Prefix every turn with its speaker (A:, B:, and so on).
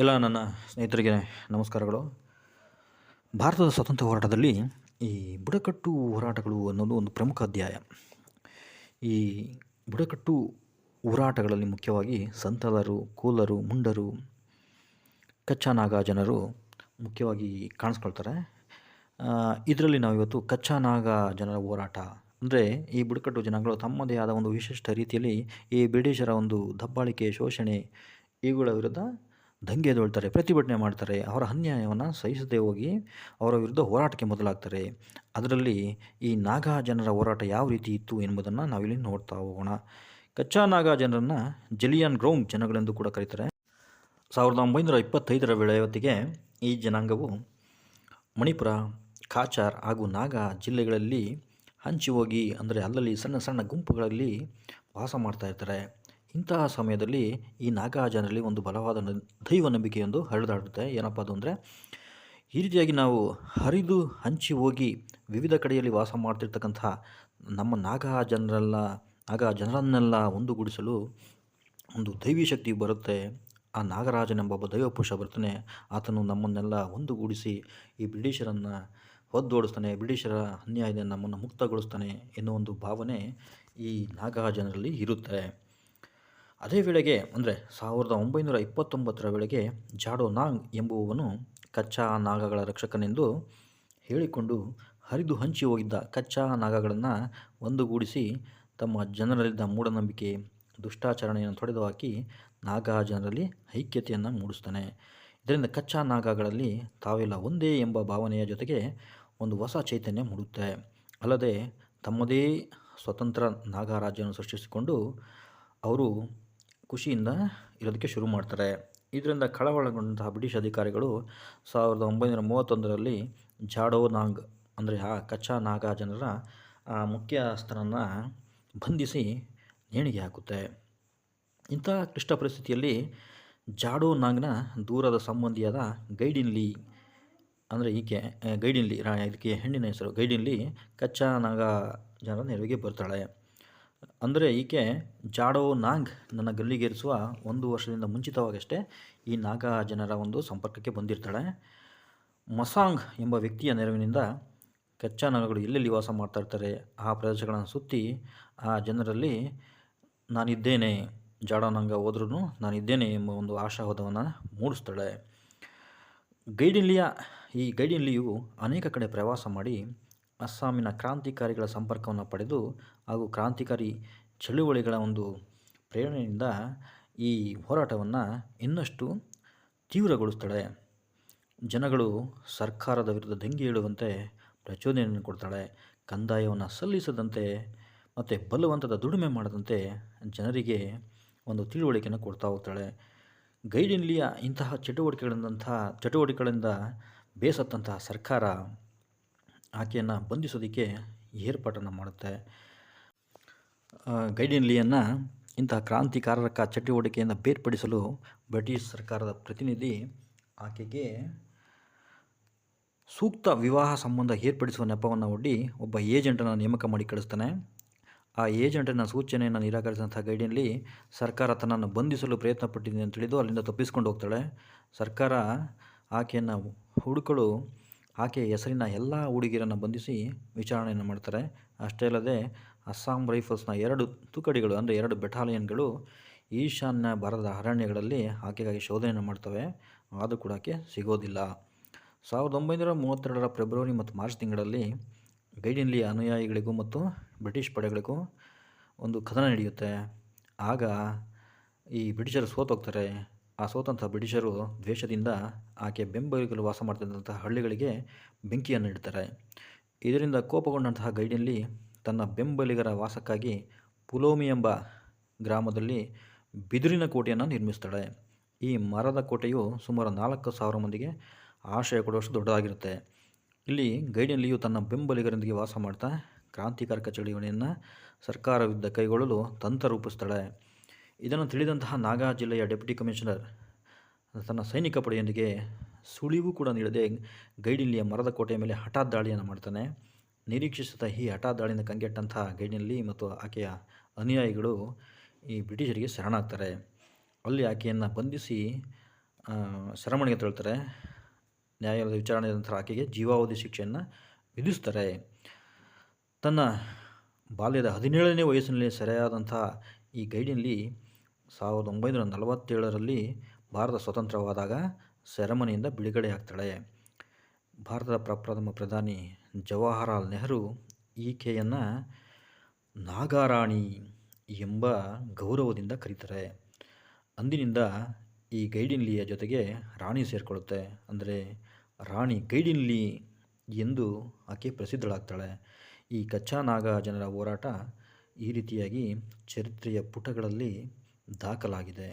A: ಎಲ್ಲ ನನ್ನ ಸ್ನೇಹಿತರಿಗೆ ನಮಸ್ಕಾರಗಳು. ಭಾರತದ ಸ್ವಾತಂತ್ರ್ಯ ಹೋರಾಟದಲ್ಲಿ ಈ ಬುಡಕಟ್ಟು ಹೋರಾಟಗಳು ಅನ್ನೋದು ಒಂದು ಪ್ರಮುಖ ಅಧ್ಯಾಯ. ಈ ಬುಡಕಟ್ಟು ಹೋರಾಟಗಳಲ್ಲಿ ಮುಖ್ಯವಾಗಿ ಸಂತಲರು, ಕೋಲರು, ಮುಂಡರು ಕಚ್ಚಾ ನಾಗ ಜನರು ಮುಖ್ಯವಾಗಿ ಕಾಣಿಸ್ಕೊಳ್ತಾರೆ. ಇದರಲ್ಲಿ ನಾವಿವತ್ತು ಕಚ್ಚಾ ನಾಗ ಜನರ ಹೋರಾಟ. ಅಂದರೆ ಈ ಬುಡಕಟ್ಟು ಜನಾಂಗಗಳು ತಮ್ಮದೇ ಆದ ಒಂದು ವಿಶಿಷ್ಟ ರೀತಿಯಲ್ಲಿ ಈ ಬ್ರಿಟಿಷರ ಒಂದು ದಬ್ಬಾಳಿಕೆ, ಶೋಷಣೆ, ಇವುಗಳ ವಿರುದ್ಧ ದಂಗೆ ಎದ್ದೇಳ್ತಾರೆ ಪ್ರತಿಭಟನೆ ಮಾಡ್ತಾರೆ, ಅವರ ಅನ್ಯಾಯವನ್ನು ಸಹಿಸದೆ ಹೋಗಿ ಅವರ ವಿರುದ್ಧ ಹೋರಾಟಕ್ಕೆ ಮೊದಲಾಗ್ತಾರೆ. ಅದರಲ್ಲಿ ಈ ನಾಗಾ ಜನರ ಹೋರಾಟ ಯಾವ ರೀತಿ ಇತ್ತು ಎಂಬುದನ್ನು ನಾವಿಲ್ಲಿ ನೋಡ್ತಾ ಹೋಗೋಣ. ಕಚ್ಚಾ ನಾಗಾ ಜನರನ್ನು ಜಲಿಯನ್ ಗ್ರೌಂಡ್ ಜನಗಳೆಂದು ಕೂಡ ಕರೀತಾರೆ. ಸಾವಿರದ ಒಂಬೈನೂರ ಇಪ್ಪತ್ತೈದರ ವೇಳೆ ಹೊತ್ತಿಗೆ ಈ ಜನಾಂಗವು ಮಣಿಪುರ, ಕಾಚಾರ್ ಹಾಗೂ ನಾಗಾ ಜಿಲ್ಲೆಗಳಲ್ಲಿ ಹಂಚಿ ಹೋಗಿ, ಅಂದರೆ ಅಲ್ಲಲ್ಲಿ ಸಣ್ಣ ಸಣ್ಣ ಗುಂಪುಗಳಲ್ಲಿ ವಾಸ ಮಾಡ್ತಾ ಇರ್ತಾರೆ. ಇಂತಹ ಸಮಯದಲ್ಲಿ ಈ ನಾಗಾ ಜನರಲ್ಲಿ ಒಂದು ಬಲವಾದ ದೈವ ನಂಬಿಕೆಯೊಂದು ಹರಿದಾಡುತ್ತೆ. ಏನಪ್ಪ ಅದು ಅಂದರೆ, ಈ ರೀತಿಯಾಗಿ ನಾವು ಹರಿದು ಹಂಚಿ ಹೋಗಿ ವಿವಿಧ ಕಡೆಯಲ್ಲಿ ವಾಸ ಮಾಡ್ತಿರ್ತಕ್ಕಂಥ ನಮ್ಮ ನಾಗಾ ಜನರೆಲ್ಲ ನಾಗಾ ಜನರನ್ನೆಲ್ಲ ಒಂದುಗೂಡಿಸಲು ಒಂದು ದೈವಿ ಶಕ್ತಿ ಬರುತ್ತೆ. ಆ ನಾಗರಾಜನೆಂಬ ಒಬ್ಬ ದೈವ ಪುರುಷ ಬರ್ತಾನೆ. ಆತನು ನಮ್ಮನ್ನೆಲ್ಲ ಒಂದುಗೂಡಿಸಿ ಈ ಬ್ರಿಟಿಷರನ್ನು ಒದ್ದೋಡಿಸ್ತಾನೆ ಬ್ರಿಟಿಷರ ಅನ್ಯಾಯದಿಂದ ನಮ್ಮನ್ನು ಮುಕ್ತಗೊಳಿಸ್ತಾನೆ ಎನ್ನುವ ಒಂದು ಭಾವನೆ ಈ ನಾಗಾ ಜನರಲ್ಲಿ ಇರುತ್ತೆ. ಅದೇ ವೇಳೆಗೆ, ಅಂದರೆ ಸಾವಿರದ ಒಂಬೈನೂರ ಇಪ್ಪತ್ತೊಂಬತ್ತರ ವೇಳೆಗೆ ಜಾಡೋ ನಾಂಗ್ ಎಂಬುವವನು ಕಚ್ಚಾ ನಾಗಗಳ ರಕ್ಷಕನೆಂದು ಹೇಳಿಕೊಂಡು ಹರಿದು ಹಂಚಿ ಹೋಗಿದ್ದ ಕಚ್ಚಾ ನಾಗಗಳನ್ನು ಒಂದುಗೂಡಿಸಿ ತಮ್ಮ ಜನರಲ್ಲಿದ್ದ ಮೂಢನಂಬಿಕೆ, ದುಷ್ಟಾಚರಣೆಯನ್ನು ತೊಡೆದು ಹಾಕಿ ನಾಗಾ ಜನರಲ್ಲಿ ಐಕ್ಯತೆಯನ್ನು ಮೂಡಿಸ್ತಾನೆ ಇದರಿಂದ ಕಚ್ಚಾ ನಾಗಗಳಲ್ಲಿ ತಾವೆಲ್ಲ ಒಂದೇ ಎಂಬ ಭಾವನೆಯ ಜೊತೆಗೆ ಒಂದು ಹೊಸ ಚೈತನ್ಯ ಮೂಡುತ್ತೆ. ಅಲ್ಲದೆ ತಮ್ಮದೇ ಸ್ವತಂತ್ರ ನಾಗರಾಜ್ಯವನ್ನು ಸೃಷ್ಟಿಸಿಕೊಂಡು ಅವರು ಖುಷಿಯಿಂದ ಇರೋದಕ್ಕೆ ಶುರು ಮಾಡ್ತಾರೆ. ಇದರಿಂದ ಕಳವಳಗೊಂಡಂತಹ ಬ್ರಿಟಿಷ್ ಅಧಿಕಾರಿಗಳು ಸಾವಿರದ ಒಂಬೈನೂರ ಮೂವತ್ತೊಂದರಲ್ಲಿ ಜಾಡೋ ನಾಂಗ್ ಅಂದರೆ ಆ ಕಚ್ಚಾ ನಾಗಾ ಜನರ ಮುಖ್ಯಸ್ಥರನ್ನು ಬಂಧಿಸಿ ನೇಣಿಗೆ ಹಾಕುತ್ತೆ. ಇಂಥ ಕ್ಲಿಷ್ಟ ಪರಿಸ್ಥಿತಿಯಲ್ಲಿ ಜಾಡೋ ನಾಂಗ್ನ ದೂರದ ಸಂಬಂಧಿಯಾದ ಗೈಡಿನ್ಲಿ, ಅಂದರೆ ಈಕೆ, ಗೈಡಿನ್ಲಿ ಇದಕ್ಕೆ ಹೆಣ್ಣಿನ ಹೆಸರು ಗೈಡಿನ್ಲಿ ಕಚ್ಚಾ ನಾಗ ಜನರ ನೆರವಿಗೆ ಬರ್ತಾಳೆ. ಅಂದರೆ ಈಕೆ ಜಾಡೋ ನಾಗ್ ನನ್ನ ಗಲ್ಲಿಗೇರಿಸುವ ಒಂದು ವರ್ಷದಿಂದ ಮುಂಚಿತವಾಗಷ್ಟೇ ಈ ನಾಗಾ ಜನರ ಒಂದು ಸಂಪರ್ಕಕ್ಕೆ ಬಂದಿರ್ತಾಳೆ. ಮಸಾಂಗ್ ಎಂಬ ವ್ಯಕ್ತಿಯ ನೆರವಿನಿಂದ ಕಚ್ಚಾ ನಾಗಗಳು ಎಲ್ಲೆಲ್ಲಿ ವಾಸ ಮಾಡ್ತಾ ಇರ್ತಾರೆ, ಆ ಪ್ರದೇಶಗಳನ್ನು ಸುತ್ತಿ ಆ ಜನರಲ್ಲಿ ನಾನಿದ್ದೇನೆ ಜಾಡೋನಂಗ ಹೋದ್ರೂ ನಾನಿದ್ದೇನೆ ಎಂಬ ಒಂದು ಆಶಾವಾದವನ್ನು ಮೂಡಿಸ್ತಾಳೆ. ಗೈಡಿನ್ಲಿಯ ಈ ಗೈಡಿನ್ಲಿಯು ಅನೇಕ ಕಡೆ ಪ್ರವಾಸ ಮಾಡಿ ಅಸ್ಸಾಮಿನ ಕ್ರಾಂತಿಕಾರಿಗಳ ಸಂಪರ್ಕವನ್ನು ಪಡೆದು ಹಾಗೂ ಕ್ರಾಂತಿಕಾರಿ ಚಳುವಳಿಗಳ ಒಂದು ಪ್ರೇರಣೆಯಿಂದ ಈ ಹೋರಾಟವನ್ನು ಇನ್ನಷ್ಟು ತೀವ್ರಗೊಳಿಸ್ತಾಳೆ. ಜನಗಳು ಸರ್ಕಾರದ ವಿರುದ್ಧ ದಂಗೆ ಏಳುವಂತೆ ಪ್ರಚೋದನೆಯನ್ನು ಕೊಡ್ತಾಳೆ. ಕಂದಾಯವನ್ನು ಸಲ್ಲಿಸದಂತೆ ಮತ್ತು ಬಲವಂತದ ದುಡಿಮೆ ಮಾಡದಂತೆ ಜನರಿಗೆ ಒಂದು ತಿಳುವಳಿಕೆಯನ್ನು ಕೊಡ್ತಾ ಹೋಗ್ತಾಳೆ. ಗೈಡಿನ್ಲಿಯ ಇಂತಹ ಚಟುವಟಿಕೆಗಳಿಂದಂಥ ಚಟುವಟಿಕೆಗಳಿಂದ ಬೇಸತ್ತಂತಹ ಸರ್ಕಾರ ಆಕೆಯನ್ನು ಬಂಧಿಸೋದಕ್ಕೆ ಏರ್ಪಾಟನ್ನು ಮಾಡುತ್ತೆ. ಗೈಡಿನ್ಲಿಯನ್ನು ಇಂತಹ ಕ್ರಾಂತಿಕಾರಕ ಚಟುವಟಿಕೆಯನ್ನು ಬೇರ್ಪಡಿಸಲು ಬ್ರಿಟಿಷ್ ಸರ್ಕಾರದ ಪ್ರತಿನಿಧಿ ಆಕೆಗೆ ಸೂಕ್ತ ವಿವಾಹ ಸಂಬಂಧ ಏರ್ಪಡಿಸುವ ನೆಪವನ್ನು ಒಡ್ಡಿ ಒಬ್ಬ ಏಜೆಂಟನ್ನು ನೇಮಕ ಮಾಡಿ ಕಳಿಸ್ತಾನೆ. ಆ ಏಜೆಂಟನ ಸೂಚನೆಯನ್ನು ನಿರಾಕರಿಸಿದಂಥ ಗೈಡಿನಲ್ಲಿ ಸರ್ಕಾರ ತನ್ನನ್ನು ಬಂಧಿಸಲು ಪ್ರಯತ್ನ ಪಟ್ಟಿದೆ ಅಂತ ತಿಳಿದು ಅಲ್ಲಿಂದ ತಪ್ಪಿಸ್ಕೊಂಡು ಹೋಗ್ತಾಳೆ. ಸರ್ಕಾರ ಆಕೆಯನ್ನು ಹುಡುಕಲು ಆಕೆಯ ಹೆಸರಿನ ಎಲ್ಲ ಹುಡುಗಿಯರನ್ನು ಬಂಧಿಸಿ ವಿಚಾರಣೆಯನ್ನು ಮಾಡ್ತಾರೆ. ಅಷ್ಟೇ ಅಲ್ಲದೆ ಅಸ್ಸಾಂ ರೈಫಲ್ಸ್ನ ಎರಡು ತುಕಡಿಗಳು, ಅಂದರೆ ಎರಡು ಬೆಟಾಲಿಯನ್ಗಳು ಈಶಾನ್ಯ ಭಾರತದ ಅರಣ್ಯಗಳಲ್ಲಿ ಆಕೆಗಾಗಿ ಶೋಧನೆಯನ್ನು ಮಾಡ್ತವೆ. ಆದರೂ ಕೂಡ ಆಕೆ ಸಿಗೋದಿಲ್ಲ. ಸಾವಿರದ ಒಂಬೈನೂರ ಮೂವತ್ತೆರಡರ ಫೆಬ್ರವರಿ ಮತ್ತು ಮಾರ್ಚ್ ತಿಂಗಳಲ್ಲಿ ಗೈಡಿನಲ್ಲಿ ಅನುಯಾಯಿಗಳಿಗೂ ಮತ್ತು ಬ್ರಿಟಿಷ್ ಪಡೆಗಳಿಗೂ ಒಂದು ಕಥನ ನಡೆಯುತ್ತೆ. ಆಗ ಈ ಬ್ರಿಟಿಷರು ಸೋತೋಗ್ತಾರೆ. ಆ ಸೋತಂಥ ಬ್ರಿಟಿಷರು ದ್ವೇಷದಿಂದ ಆಕೆ ಬೆಂಬಲಿಗಲು ವಾಸ ಮಾಡ್ತಿದ್ದಂತಹ ಹಳ್ಳಿಗಳಿಗೆ ಬೆಂಕಿಯನ್ನು ಇಡ್ತಾರೆ. ಇದರಿಂದ ಕೋಪಗೊಂಡಂತಹ ಗೈಡಿನಲ್ಲಿ ತನ್ನ ಬೆಂಬಲಿಗರ ವಾಸಕ್ಕಾಗಿ ಪುಲೋಮಿ ಎಂಬ ಗ್ರಾಮದಲ್ಲಿ ಬಿದಿರಿನ ಕೋಟೆಯನ್ನು ನಿರ್ಮಿಸ್ತಾಳೆ. ಈ ಮರದ ಕೋಟೆಯು ಸುಮಾರು ನಾಲ್ಕು ಸಾವಿರ ಮಂದಿಗೆ ಆಶ್ರಯ ಕೊಡುವಷ್ಟು ದೊಡ್ಡದಾಗಿರುತ್ತೆ. ಇಲ್ಲಿ ಗೈಡಿನಲ್ಲಿಯೂ ತನ್ನ ಬೆಂಬಲಿಗರೊಂದಿಗೆ ವಾಸ ಮಾಡ್ತಾ ಕ್ರಾಂತಿಕಾರಕ ಚಳುವಳಿಯನ್ನು ಸರ್ಕಾರವಿದ್ದ ಕೈಗೊಳ್ಳಲು ತಂತ್ರ ರೂಪಿಸ್ತಾಳೆ. ಇದನ್ನು ತಿಳಿದಂತಹ ನಾಗಾ ಜಿಲ್ಲೆಯ ಡೆಪ್ಯೂಟಿ ಕಮಿಷನರ್, ತನ್ನ ಸೈನಿಕ ಪಡೆಯೊಂದಿಗೆ ಸುಳಿವು ಕೂಡ ನೀಡದೆ ಗೈಡಿನಲ್ಲಿಯ ಮರದ ಕೋಟೆಯ ಮೇಲೆ ಹಠಾತ್ ದಾಳಿಯನ್ನು ಮಾಡ್ತಾನೆ. ನಿರೀಕ್ಷಿಸಿದ ಈ ಹಠಾತ್ ದಾಳಿಯಿಂದ ಕಂಗೆಟ್ಟಂತಹ ಗೈಡಿನಲ್ಲಿ ಮತ್ತು ಆಕೆಯ ಅನುಯಾಯಿಗಳು ಈ ಬ್ರಿಟಿಷರಿಗೆ ಶರಣಾಗ್ತಾರೆ. ಅಲ್ಲಿ ಆಕೆಯನ್ನು ಬಂಧಿಸಿ ಶರಮಣಿಗೆ ತಳ್ತಾರೆ ನ್ಯಾಯಾಲಯದ ವಿಚಾರಣೆ ನಂತರ ಆಕೆಗೆ ಜೀವಾವಧಿ ಶಿಕ್ಷೆಯನ್ನು ವಿಧಿಸ್ತಾರೆ. ತನ್ನ ಬಾಲ್ಯದ ಹದಿನೇಳನೇ ವಯಸ್ಸಿನಲ್ಲಿ ಸೆರೆಯಾದಂಥ ಈ ಗೈಡಿನ್ಲಿ ಸಾವಿರದ ಒಂಬೈನೂರ ನಲವತ್ತೇಳರಲ್ಲಿ ಭಾರತ ಸ್ವತಂತ್ರವಾದಾಗ ಸೆರೆಮನೆಯಿಂದ ಬಿಡುಗಡೆಯಾಗ್ತಾಳೆ ಭಾರತದ ಪ್ರಪ್ರಥಮ ಪ್ರಧಾನಿ ಜವಾಹರಲಾಲ್ ನೆಹರು ಈಕೆಯನ್ನು ನಾಗಾರಾಣಿ ಎಂಬ ಗೌರವದಿಂದ ಕರೀತಾರೆ. ಅಂದಿನಿಂದ ಈ ಗೈಡಿನ್ಲಿಯ ಜೊತೆಗೆ ರಾಣಿ ಸೇರಿಕೊಳ್ಳುತ್ತೆ. ಅಂದರೆ ರಾಣಿ ಗೈಡಿನ್ಲಿ ಎಂದು ಆಕೆ ಪ್ರಸಿದ್ಧಳಾಗ್ತಾಳೆ. ಈ ಕಚ್ಚಾ ನಾಗ ಜನರ ಹೋರಾಟ ಈ ರೀತಿಯಾಗಿ ಚರಿತ್ರೆಯ ಪುಟಗಳಲ್ಲಿ ದಾಖಲಾಗಿದೆ.